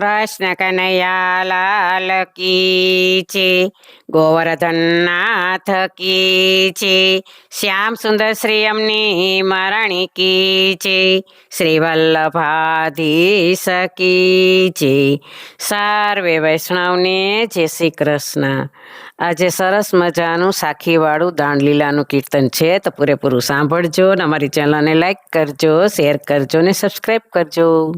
કૃષ્ણ કનૈયા લાલ કી છે, ગોવર્ધનનાથ કી છે, શ્યામ સુંદર શ્રી અમની મરણી કી છે શ્રી વલ્લભાધીશ કી છે, સર્વે વૈષ્ણવને જય શ્રી કૃષ્ણ. આજે સરસ મજાનું સાખીવાળું દાંડલીલાનું કીર્તન છે, તો પૂરેપૂરું સાંભળજો અને અમારી ચેનલને લાઈક કરજો, શેર કરજો ને સબસ્ક્રાઈબ કરજો.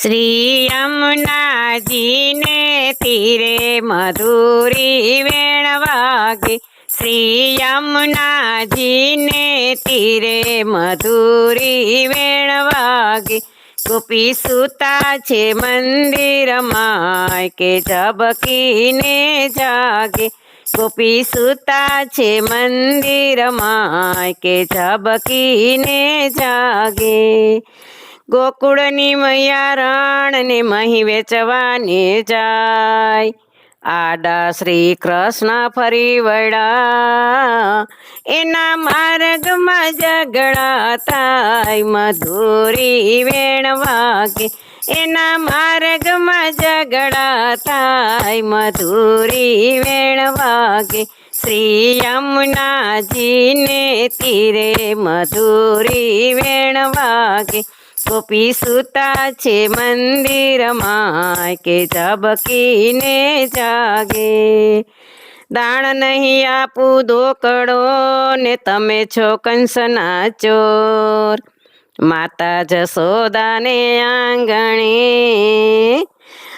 શ્રી યમુનાજીને તીરે મધુરી વેણ વાગે. શ્રી યમુનાજીને તીરે મધુરી વેણ વાગે. ગોપી સુતા છે મંદિરમાં કે ઝબકીને જાગે. ગોપી સુતા છે મંદિરમાં કે ઝબકીને જાગે. ગોકુળની મૈયા રણને મહી વેચવાને જાય. આડા શ્રી કૃષ્ણ ફરી વળા એના માર્ગમાં થાય મધુરી વેણ વાગે. એના માર્ગમાં થાય મધુરી વેણ વાગે. શ્રી યમુનાજીને તીરે મધુરી વેણ વાગે. ગોપી સુતા છે મંદિરમાં કે ઝબકીને જાગે? દાણ નહીં આપું દોકડો ને તમે છો કંસના ચોર. માતા જશોદાને આંગણે,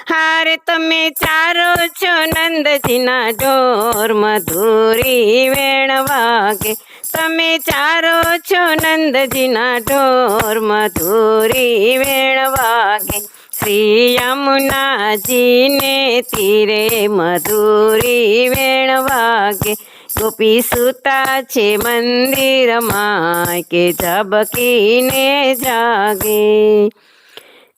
હારે તમે ચારો છો નંદજીના ઢોર મધુરી વેણ વાગે તમે ચારો છો નંદજીના ઢોર, મધુરી વેણ વાગે. શ્રી યમુનાજીને તીરે મધુરી વેણ વાગે. ગોપી સુતા છે મંદિરમાં કે ઝબકીને જાગે.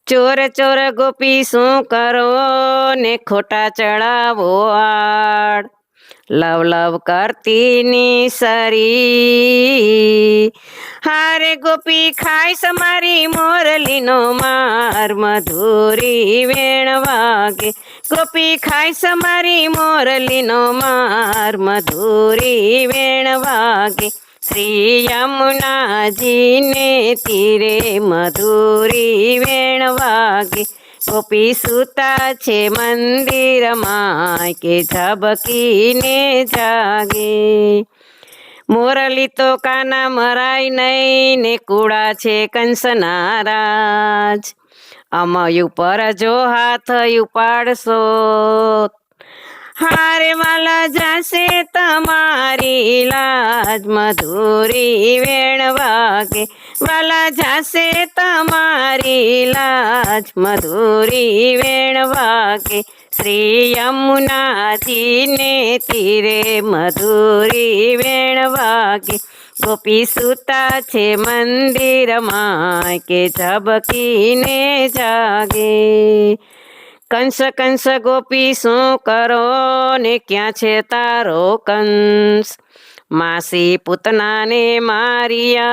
ચોર ચોર ગોપી શું કરો ને ખોટા ચડાવો આડ. લવ લવ કરતીની સરી. હારે ગોપી ખાય સમારી મોરલીનો માર મધુરી વેણ વાગે ગોપી ખાય સમારી મોરલીનો માર મધુરી વેણ વાગે શ્રી યમુનાજીને તીરે મધુરી વેણ વાગે ગોપી સુતા છે મંદિરમાં કે ઝબકીને જાગે. મોરલી તો કાના મરાય નહીં, ને કુડા છે કંસના રાજ અમયું પર જો હાથ ઉપાડશો હારે વાલા જાશે તમારી લાજ મધુરી વેણ વાગે. વાલા જાશે તમારી લાજ મધુરી વેણ વાગે. શ્રી યમુનાજીને તીરે મધુરી વેણ વાગે. ગોપી સુતા છે મંદિરમાં કે ઝબકીને જાગે. કંસ કંસ ગોપી, શું કરો ને ક્યાં છે તારો કંસ? માસી પૂતનાને મારિયા.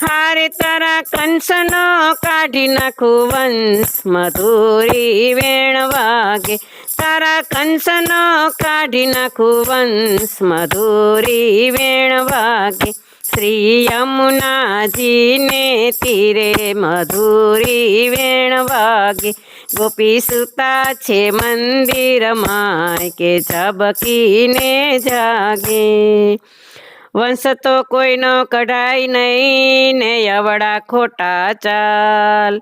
હારે તારા કંસનો કાઢી નાખું વંશ. મધુરી વેણ વાગે. તારા કંસનો કાઢી નાખું વંશ. મધુરી વેણ વાગે. શ્રી યમુનાજીને તીરે મધુરી વેણ વાગે. ગોપી સુતા છે મંદિરમાં કે ઝબકીને જાગે. વંશ તો કોઈનો કઢાય નહીં, ને અવડા ખોટા ચાલ.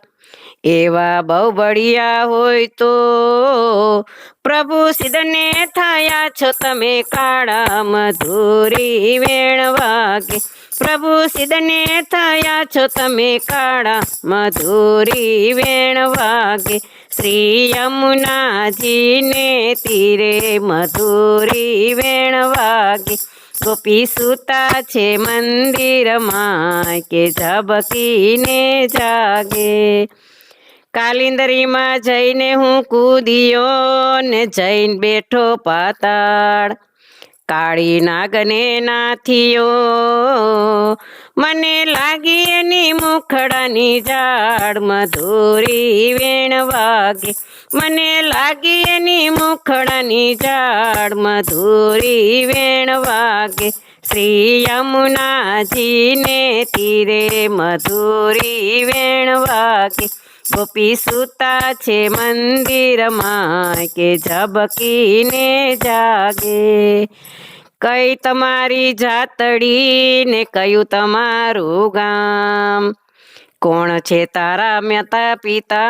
એવા બહુ બળિયા હોય તો પ્રભુ સિદ્ધને થયા છો તમે કાળા મધુરી વેણ વાગે. પ્રભુ સિદ્ધને થયા છો તમે કાળા મધુરી વેણ વાગે. શ્રી યમુનાજીને તીરે મધુરી વેણ વાગે. ગોપી સુતા છે મંદિરમાં કે ઝબકીને જાગે. કાલિંદરીમાં જઈને હું કૂદ્યો ને જઈને બેઠો પાતાળ કાળી નાગને નાથીઓ મને લાગી એની મુખડાની ઝાડ મધુરી વેણ વાગે. મને લાગી એની મુખડાની ઝાડ મધુરી વેણ વાગે. શ્રી યમુનાજીને તીરે મધુરી વેણ વાગે. ગોપી સુતા છે મંદિરમાં કે ઝબકીને જાગે. કઈ તમારી જાતડી ને કયું તમારું ગામ? કોણ છે તારા માતા પિતા?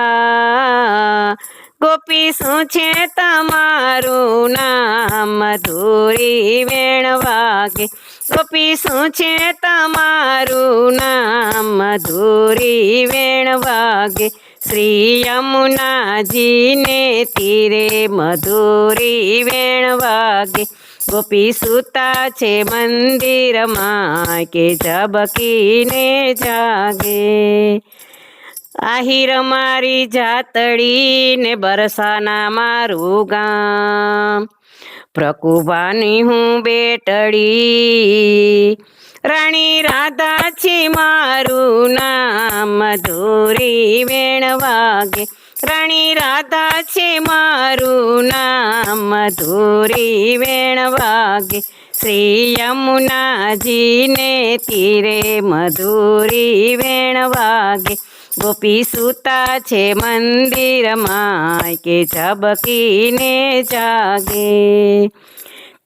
ગોપી શું છે તમારું નામ? મધુરી વેણ વાગે. ગોપી શું છે તમારું નામ? મધુરી વેણ વાગે. શ્રી યમુનાજીને તીરે મધુરી વેણ વાગે. ગોપી સુતા છે મંદિરમાં કે ઝબકીને જાગે. આહિર મારી જાતડી ને બરસાના મારું ગામ. પ્રકુબાની હું બેટડી. રાણી રાધા છે મારું નામ મધુરી વેણ વાગે. રાણી રાધા છે મારું નામ મધુરી વેણ વાગે. શ્રી યમુનાજીને તીરે મધુરી વેણ વાગે. ગોપી સુતા છે મંદિરમાં કે ઝબકીને જાગે.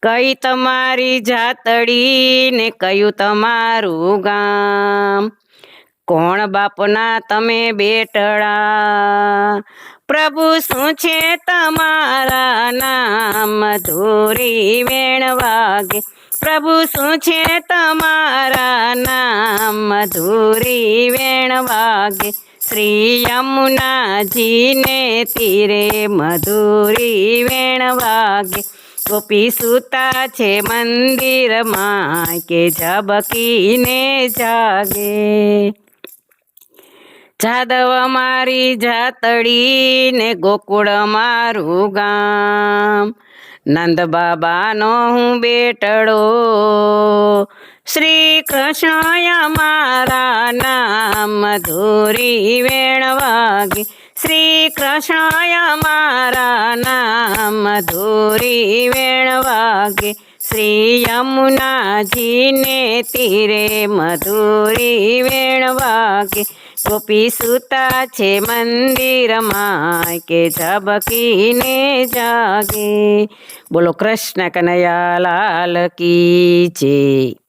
કઈ તમારી જાતડી ને કયું તમારું ગામ? કોણ બાપના તમે બેટડા? પ્રભુ શું છે તમારા નામ? મધુરી વેણ વાગે પ્રભુ શું છે તમારા નામ? મધુરી વેણ વાગે શ્રી યમુનાજીને તીરે મધુરી વેણ વાગે ગોપી સુતા છે મંદિરમાં કે ઝબકીને જાગે? જાદવ મારી જાતડી ને ગોકુળ મારું ગામ. નંદ બાબાનો હું બેટડો. શ્રી કૃષ્ણ મારા નામ મધુરી વેણ વાગે શ્રી કૃષ્ણ મારા નામ મધુરી વેણ વાગે શ્રી યમુનાજીને તીરે મધુરી વેણ વાગે ગોપી સુતા છે મંદિરમાં કે ઝબકીને જાગે. બોલો કૃષ્ણ કનૈયા લાલ કી જય.